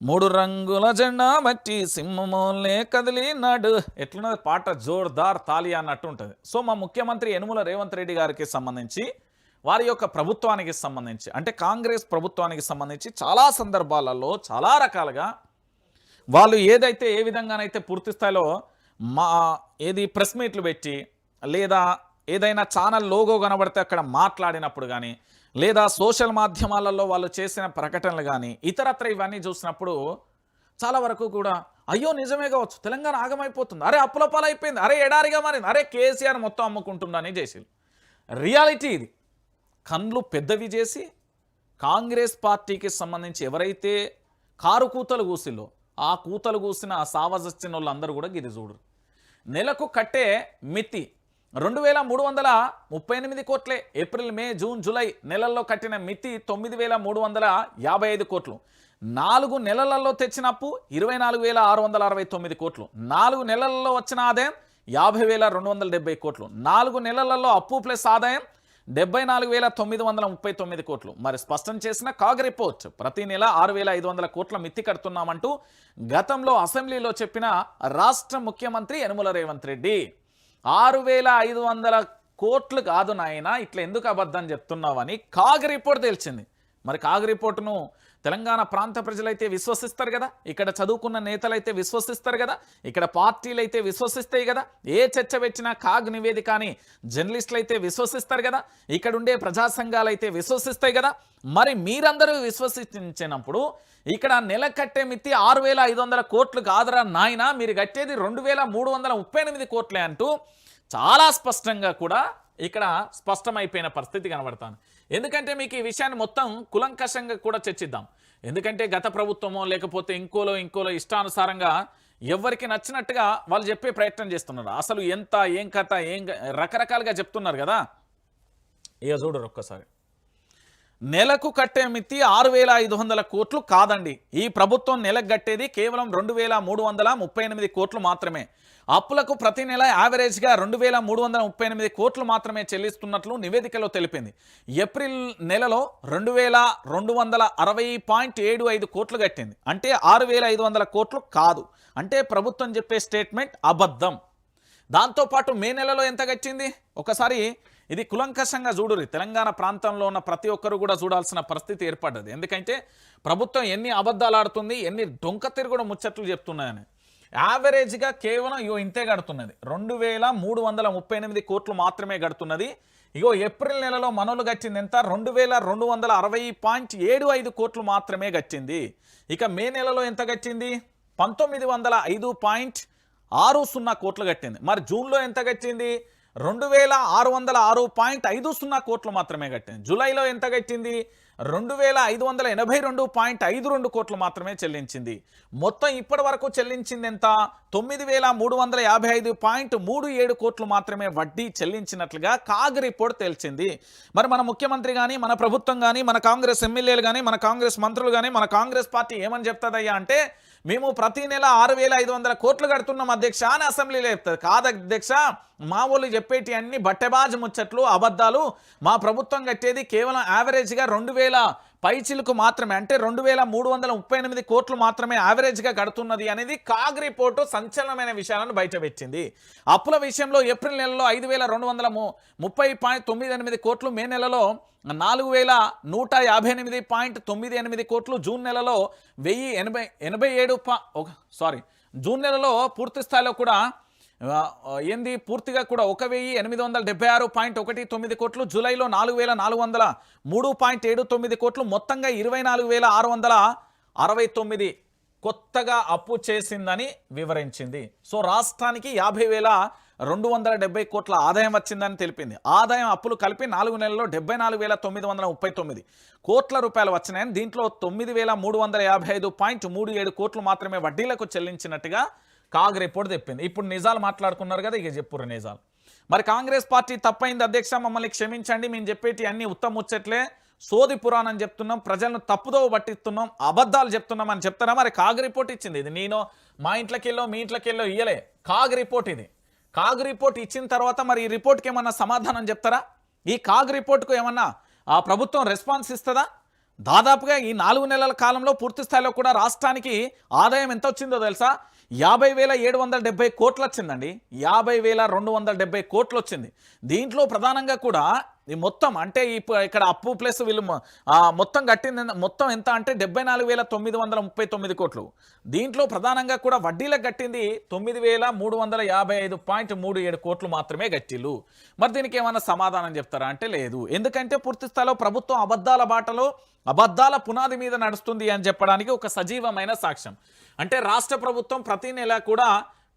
మూడు రంగుల జెండా మట్టి సింహమోలే కదిలినాడు ఎట్లున్నది? పాట జోర్దార్ తాలి అన్నట్టు ఉంటుంది. సో మా ముఖ్యమంత్రి యనుమల రేవంత్ రెడ్డి గారికి సంబంధించి వారి యొక్క ప్రభుత్వానికి సంబంధించి అంటే కాంగ్రెస్ ప్రభుత్వానికి సంబంధించి చాలా సందర్భాలలో చాలా రకాలుగా వాళ్ళు ఏదైతే ఏ విధంగానైతే పూర్తి స్థాయిలో మా ఏది ప్రెస్ మీట్లు పెట్టి లేదా ఏదైనా ఛానల్ లోగో కనబడితే అక్కడ మాట్లాడినప్పుడు కానీ లేదా సోషల్ మాధ్యమాలలో వాళ్ళు చేసిన ప్రకటనలు కానీ ఇతరత్ర ఇవన్నీ చూసినప్పుడు చాలా వరకు కూడా అయ్యో నిజమే కావచ్చు తెలంగాణ ఆగమైపోతుంది. అరే అప్పుల పాలైపోయింది అరే ఎడారిగా మారింది అరే కేసీఆర్ మొత్తం అమ్ముకుంటుందని చేసి రియాలిటీ ఇది. కండ్లు పెద్దవి చేసి కాంగ్రెస్ పార్టీకి సంబంధించి ఎవరైతే కారు కూతలు కూసిలో ఆ కూతలు కూసిన ఆ సావజచ్చిన వాళ్ళందరూ కూడా గిరి చూడరు నెలకు కట్టే మితి రెండు వేల మూడు వందల ముప్పై ఎనిమిది కోట్లే. ఏప్రిల్ మే జూన్ జూలై నెలల్లో కట్టిన మితి తొమ్మిది వేల మూడు వందల యాభై ఐదు కోట్లు. నాలుగు నెలలలో తెచ్చిన అప్పు ఇరవై నాలుగు వేల ఆరు వందల అరవై తొమ్మిది కోట్లు. నాలుగు నెలలలో వచ్చిన ఆదాయం యాభై వేల రెండు వందల డెబ్బై కోట్లు. నాలుగు నెలలలో అప్పు ప్లస్ ఆదాయం డెబ్బై నాలుగు వేల తొమ్మిది వందల ముప్పై తొమ్మిది కోట్లు. మరి స్పష్టం చేసిన కాగ్ రిపోర్ట్ ప్రతి నెల ఆరు వేల ఐదు వందల కోట్ల మిత్తి కడుతున్నామంటూ గతంలో అసెంబ్లీలో చెప్పిన రాష్ట్ర ముఖ్యమంత్రి యనుమల రేవంత్ రెడ్డి. ఆరు వేల ఐదు వందల కోట్లు కాదు నాయన ఇట్లా ఎందుకు అబద్ధం చెప్తున్నావని కాగ్ రిపోర్ట్ తెలిసింది. మరి కాగ్ రిపోర్టును తెలంగాణ ప్రాంత ప్రజలైతే విశ్వసిస్తారు కదా. ఇక్కడ చదువుకున్న నేతలైతే విశ్వసిస్తారు కదా. ఇక్కడ పార్టీలు అయితే విశ్వసిస్తాయి కదా. ఏ చర్చ పెట్టినా కాగ్ నివేదిక అని జర్నలిస్టులు అయితే విశ్వసిస్తారు కదా. ఇక్కడ ఉండే ప్రజా సంఘాలు అయితే విశ్వసిస్తాయి కదా. మరి మీరందరూ విశ్వసించినప్పుడు ఇక్కడ నెల కట్టే మిత్తి ఆరు వేల ఐదు వందల కోట్లు కాదురా నాయన. మీరు కట్టేది రెండు వేల మూడు వందల ముప్పై ఎనిమిది కోట్లే అంటూ చాలా స్పష్టంగా కూడా ఇక్కడ స్పష్టమైపోయిన పరిస్థితి కనబడతాను ఎందుకంటే మీకు ఈ విషయాన్ని మొత్తం కులంకషంగా కూడా చర్చిద్దాం. ఎందుకంటే గత ప్రభుత్వమో లేకపోతే ఇంకోలో ఇంకోలో ఇష్టానుసారంగా ఎవరికి నచ్చినట్టుగా వాళ్ళు చెప్పే ప్రయత్నం చేస్తున్నారు. అసలు ఎంత ఏం కథ ఏం రకరకాలుగా చెప్తున్నారు కదా. ఇక చూడరు ఒక్కసారి. నెలకు కట్టే మితి ఆరు వేల ఐదు వందల కోట్లు కాదండి. ఈ ప్రభుత్వం నెలకు కట్టేది కేవలం రెండు వేల మూడు వందల ముప్పై ఎనిమిది కోట్లు మాత్రమే. అప్పులకు ప్రతి నెల యావరేజ్గా రెండు వేల మూడు వందల ముప్పై ఎనిమిది కోట్లు మాత్రమే చెల్లిస్తున్నట్లు నివేదికలో తెలిపింది. ఏప్రిల్ నెలలో రెండు వేల రెండు వందల అరవై పాయింట్ ఏడు ఐదు కోట్లు కట్టింది. అంటే ఆరు వేల ఐదు వందల కోట్లు కాదు. అంటే ప్రభుత్వం చెప్పే స్టేట్మెంట్ అబద్ధం. దాంతోపాటు మే నెలలో ఎంత గచ్చింది ఒకసారి ఇది కులంకషంగా చూడురి తెలంగాణ ప్రాంతంలో ఉన్న ప్రతి ఒక్కరు కూడా చూడాల్సిన పరిస్థితి ఏర్పడ్డది. ఎందుకంటే ప్రభుత్వం ఎన్ని అబద్ధాలు ఆడుతుంది ఎన్ని డొంక తిరుగుడు ముచ్చట్లు చెప్తున్నాయని. యావరేజ్గా కేవలం ఇగో ఇంతే గడుతున్నది. రెండు వేల మూడు వందల ముప్పై ఎనిమిది కోట్లు మాత్రమే గడుతున్నది. ఇగో ఏప్రిల్ నెలలో మనోలు గచ్చింది ఎంత? రెండు వేల రెండు వందల అరవై పాయింట్ ఏడు ఐదు కోట్లు మాత్రమే గచ్చింది. ఇక మే నెలలో ఎంత గచ్చింది? పంతొమ్మిది వందల ఐదు పాయింట్ ఆరు సున్నా కోట్లు కట్టింది మరి జూన్లో ఎంత గచ్చింది? రెండు వేల ఆరు వందల ఆరు పాయింట్ ఐదు సున్నా కోట్లు మాత్రమే కట్టింది. జూలైలో ఎంత కట్టింది? రెండు వేల ఐదు వందల ఎనభై రెండు పాయింట్ ఐదు రెండు కోట్లు మాత్రమే చెల్లించింది. మొత్తం ఇప్పటి వరకు చెల్లించింది ఎంత? తొమ్మిది వేల మూడు వందల యాభై ఐదు పాయింట్ మూడు ఏడు కోట్లు మాత్రమే వడ్డీ చెల్లించినట్లుగా కాగ్ రిపోర్ట్ తేల్చింది మరి మన ముఖ్యమంత్రి కానీ మన ప్రభుత్వం కానీ మన కాంగ్రెస్ ఎమ్మెల్యేలు కానీ మన కాంగ్రెస్ మంత్రులు కానీ మన కాంగ్రెస్ పార్టీ ఏమని చెప్తుందయ్యా అంటే మేము ప్రతి నెల ఆరు వేల ఐదు వందల కోట్లు కడుతున్నాం అధ్యక్ష అని అసెంబ్లీలో చెప్తుంది కాదు అధ్యక్ష మా వాళ్ళు చెప్పేటి అన్ని బట్టెబాజు ముచ్చట్లు అబద్ధాలు మా ప్రభుత్వం కట్టేది కేవలం యావరేజ్గా రెండు వేల పైచిలకు మాత్రమే అంటే రెండు వేల మూడు వందల ముప్పై ఎనిమిది కోట్లు మాత్రమే యావరేజ్గా కడుతున్నది అనేది కాగ్ రిపోర్టు సంచలనమైన విషయాలను బయటపెట్టింది. అప్పుల విషయంలో ఏప్రిల్ నెలలో ఐదు వేల రెండు వందల ముప్పై పాయింట్ తొమ్మిది ఎనిమిది కోట్లు మే నెలలో నాలుగు వేల నూట యాభై ఎనిమిది పాయింట్ తొమ్మిది ఎనిమిది కోట్లు జూన్ నెలలో వెయ్యి ఎనభై ఎనభై ఏడు పా ఒక సారీ జూన్ నెలలో పూర్తి స్థాయిలో కూడా ఏంది? పూర్తిగా కూడా ఒక వెయ్యి ఎనిమిది వందల డెబ్బై ఆరు పాయింట్ ఒకటి తొమ్మిది కోట్లు జూలైలో నాలుగు వేల నాలుగు వందల మూడు పాయింట్ ఏడు తొమ్మిది కోట్లు మొత్తంగా ఇరవై నాలుగు వేల ఆరు వందల అరవై తొమ్మిది కొత్తగా అప్పు చేసిందని వివరించింది. సో రాష్ట్రానికి యాభై వేల రెండు వందల డెబ్బై కోట్ల ఆదాయం వచ్చిందని తెలిపింది. ఆదాయం అప్పులు కలిపి నాలుగు నెలల్లో డెబ్బై నాలుగు వేల తొమ్మిది వందల ముప్పై తొమ్మిది కోట్ల రూపాయలు వచ్చినాయని దీంట్లో తొమ్మిది వేల మూడు వందల యాభై ఐదు పాయింట్ మూడు ఏడు కోట్లు మాత్రమే వడ్డీలకు చెల్లించినట్టుగా కాగ్ రిపోర్ట్ చెప్పింది. ఇప్పుడు నిజాలు మాట్లాడుకున్నారు కదా ఇక చెప్పుర్రు నిజాలు. మరి కాంగ్రెస్ పార్టీ తప్పైంది అధ్యక్ష మమ్మల్ని క్షమించండి మేము చెప్పేటి అన్ని ఉత్తమ ముచ్చట్లే. సోది పురాణం చెప్తున్నాం ప్రజలను తప్పుదో పట్టిస్తున్నాం అబద్ధాలు చెప్తున్నాం అని చెప్తారా? మరి కాగ్ రిపోర్ట్ ఇచ్చింది ఇది. నేను మా ఇంట్లోకి వెళ్ళో మీ ఇంట్లోకి వెళ్ళో ఇయ్యలే. కాగ్ రిపోర్ట్ ఇది. కాగ్ రిపోర్ట్ ఇచ్చిన తర్వాత మరి ఈ రిపోర్ట్కి ఏమన్నా సమాధానం చెప్తారా? ఈ కాగ్ రిపోర్ట్కు ఏమన్నా ఆ ప్రభుత్వం రెస్పాన్స్ ఇస్తుందా? దాదాపుగా ఈ నాలుగు నెలల కాలంలో పూర్తి స్థాయిలో కూడా రాష్ట్రానికి ఆదాయం ఎంత వచ్చిందో తెలుసా? యాభై వేల ఏడు వందల డెబ్బై కోట్లు వచ్చిందండి. యాభై వేల రెండు వందల డెబ్బై కోట్లు వచ్చింది. దీంట్లో ప్రధానంగా కూడా ఈ మొత్తం అంటే ఇప్పుడు ఇక్కడ అప్పు ప్లస్ వీళ్ళు మొత్తం కట్టింది మొత్తం ఎంత అంటే డెబ్బై నాలుగు వేల తొమ్మిది వందల ముప్పై తొమ్మిది కోట్లు. దీంట్లో ప్రధానంగా కూడా వడ్డీలకు కట్టింది తొమ్మిది వేల మూడు వందల యాభై ఐదు పాయింట్ మూడు ఏడు కోట్లు మాత్రమే గట్టిల్లు మరి దీనికి ఏమైనా సమాధానం చెప్తారా? అంటే లేదు. ఎందుకంటే పూర్తి స్థాయిలో ప్రభుత్వం అబద్ధాల బాటలో అబద్ధాల పునాది మీద నడుస్తుంది అని చెప్పడానికి ఒక సజీవమైన సాక్ష్యం. అంటే రాష్ట్ర ప్రభుత్వం ప్రతి నెల కూడా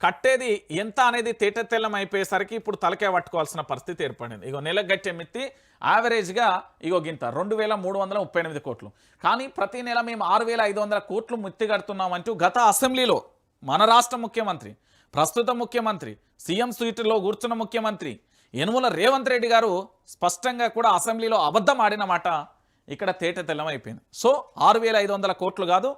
కట్టేది ఎంత అనేది తేటతెల్లం అయిపోయేసరికి ఇప్పుడు తలకే పట్టుకోవాల్సిన పరిస్థితి ఏర్పడింది. ఇగో నెల గట్టే మిత్తి యావరేజ్గా ఇగో గింత రెండు వేల మూడు వందల ముప్పై ఎనిమిది కోట్లు. కానీ ప్రతి నెల మేము ఆరు వేల ఐదు వందల కోట్లు మిత్తి కడుతున్నామంటూ గత అసెంబ్లీలో మన రాష్ట్ర ముఖ్యమంత్రి ప్రస్తుత ముఖ్యమంత్రి సీఎం సీటులో కూర్చున్న ముఖ్యమంత్రి యనుమల రేవంత్ రెడ్డి గారు స్పష్టంగా కూడా అసెంబ్లీలో అబద్ధం ఆడిన మాట ఇక్కడ తేట తెల్లం అయిపోయింది. సో ఆరు వేల ఐదు వందల కోట్లు కాదు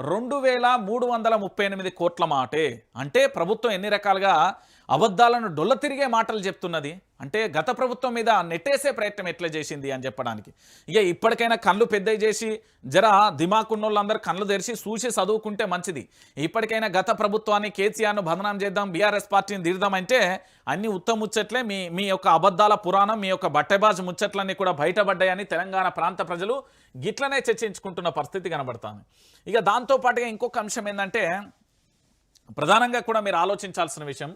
రెండు వేల మూడు వందల ముప్పై ఎనిమిది కోట్ల మాటే. అంటే ప్రభుత్వం ఎన్ని రకాలుగా అబద్ధాలను డొల్ల తిరిగే మాటలు చెప్తున్నది. అంటే గత ప్రభుత్వం మీద నెట్టేసే ప్రయత్నం ఎట్లా చేసింది అని చెప్పడానికి. ఇక ఇప్పటికైనా కళ్ళు పెద్దవి చేసి జర దిమాకున్న వాళ్ళందరూ కళ్ళు తెరిచి చూసి చదువుకుంటే మంచిది. ఇప్పటికైనా గత ప్రభుత్వాన్ని కేసీఆర్ను బదనాం చేద్దాం బీఆర్ఎస్ పార్టీని తీరుదామంటే అన్ని ఉత్తమ ముచ్చట్లే మీ మీ యొక్క అబద్ధాల పురాణం మీ యొక్క బట్టెబాజు ముచ్చట్లన్నీ కూడా బయటపడ్డాయని తెలంగాణ ప్రాంత ప్రజలు గిట్లనే చర్చించుకుంటున్న పరిస్థితి కనబడుతుంది. ఇక దాంతోపాటుగా ఇంకొక అంశం ఏంటంటే ప్రధానంగా కూడా మీరు ఆలోచించాల్సిన విషయం